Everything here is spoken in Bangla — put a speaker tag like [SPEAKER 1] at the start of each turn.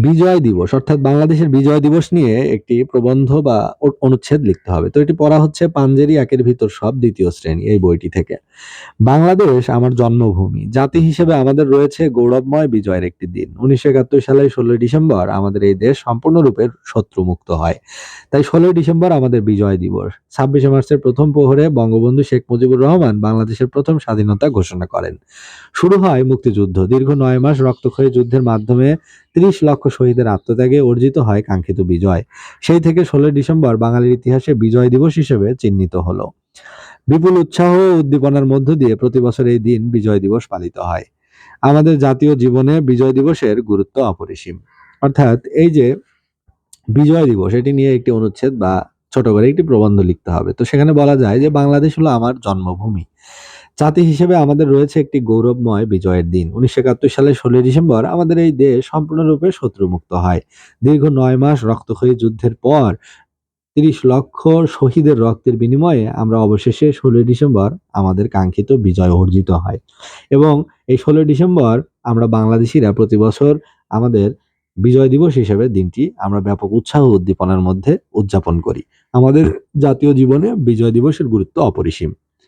[SPEAKER 1] বিজয় দিবস, অর্থাৎ বাংলাদেশের বিজয় দিবস নিয়ে একটি প্রবন্ধ বা অনুচ্ছেদ লিখতে হবে। তো এটি পড়া হচ্ছে পাঞ্জেরি একের ভিতর সব দ্বিতীয় শ্রেণি এই বইটি থেকে। বাংলাদেশ আমার জন্মভূমি। জাতি হিসেবে আমাদের রয়েছে গৌরবময় বিজয়ের একটি দিন। উনিশশো একাত্তর সালের ষোলোই ডিসেম্বর আমাদের এই দেশ সম্পূর্ণরূপে শত্রুমুক্ত হয়। তাই ষোলোই ডিসেম্বর আমাদের বিজয় দিবস। ছাব্বিশে মার্চের প্রথম প্রহরে বঙ্গবন্ধু শেখ মুজিবুর রহমান বাংলাদেশের প্রথম স্বাধীনতা ঘোষণা করেন। শুরু হয় মুক্তিযুদ্ধ। দীর্ঘ নয় মাস রক্তক্ষয়ী যুদ্ধের মাধ্যমে ত্রিশ লক্ষ শহীদের আত্মত্যাগে অর্জিত হয় কাঙ্ক্ষিত বিজয়। সেই থেকে ষোলোই ডিসেম্বর বাঙালির ইতিহাসে বিজয় দিবস হিসেবে চিহ্নিত হলো। বিপুল উৎসাহ ও উদ্দীপনার মধ্য দিয়ে প্রতি বছর এই দিন বিজয় দিবস পালিত হয়। আমাদের জাতীয় জীবনে বিজয় দিবসের গুরুত্ব অপরিসীম। অর্থাৎ এই যে বিজয় দিবস, এটি নিয়ে একটি অনুচ্ছেদ বা ছোট করে একটি প্রবন্ধ লিখতে হবে। তো সেখানে বলা যায় যে বাংলাদেশ হলো আমার জন্মভূমি। জাতি হিসেবে আমাদের রয়েছে একটি গৌরবময় বিজয়ের দিন। উনিশশো একাত্তর সালের ষোলোই ডিসেম্বর আমাদের এই দেশ সম্পূর্ণরূপে শত্রুমুক্ত হয়। দীর্ঘ নয় মাস রক্তক্ষয়ী যুদ্ধের পর তিরিশ লক্ষ শহীদের রক্তের বিনিময়ে আমরা অবশেষে ষোলোই ডিসেম্বর আমাদের কাঙ্ক্ষিত বিজয় অর্জিত হয়। এবং এই ষোলোই ডিসেম্বর আমরা বাংলাদেশিরা প্রতি বছর আমাদের বিজয় দিবস হিসেবে দিনটি আমরা ব্যাপক উৎসাহ উদ্দীপনার মধ্যে উদযাপন করি। আমাদের জাতীয় জীবনে বিজয় দিবসের গুরুত্ব অপরিসীম।